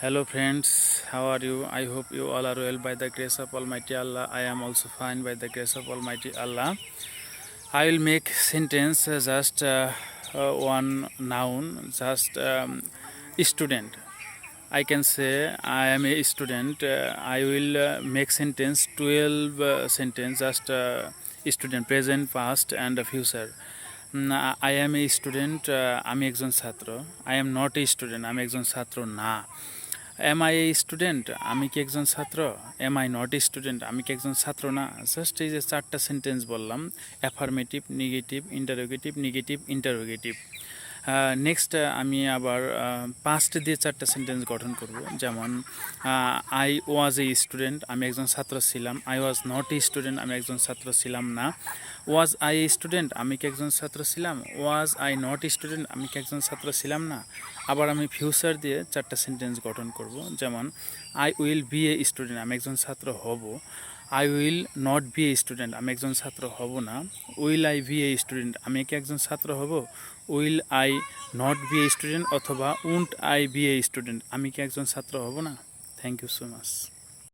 Hello friends, how are you? I hope you all are well by the grace of Almighty Allah. I am also fine by the grace of Almighty Allah. I will make sentence uh, just uh, uh, one noun, just um, student. I can say I am a student. Uh, I will uh, make sentence 12 uh, sentence just uh, student present, past and future. I am a student আমি একজন ছাত্র I am not a student আমি একজন ছাত্র না M I student আমি কি একজন ছাত্র? এম আই নট স্টুডেন্ট আমি কি একজন ছাত্র? না জাস্ট এই যে চারটা সেন্টেন্স বললাম affirmative negative interrogative negative interrogative next আমি আবার পাস্ট দিয়ে চারটা সেন্টেন্স গঠন করব। যেমন আই ওয়াজ এ স্টুডেন্ট আমি একজন ছাত্র ছিলাম। I was not a student আমি একজন ছাত্র ছিলাম না। ওয়াজ আই এ স্টুডেন্ট আমি কি একজন ছাত্র ছিলাম? ওয়াজ আই নট স্টুডেন্ট আমি কি একজন ছাত্র ছিলাম না? আবার আমি ফিউচার দিয়ে চারটা সেন্টেন্স গঠন করব। যেমন I will be a student আমি একজন ছাত্র হব। I will not be a student আমি একজন ছাত্র হব না। Will I be a student আমি কি একজন ছাত্র হব? Will I not be a student অথবা won't I be a student আমি কি একজন ছাত্র হব না? Thank you so much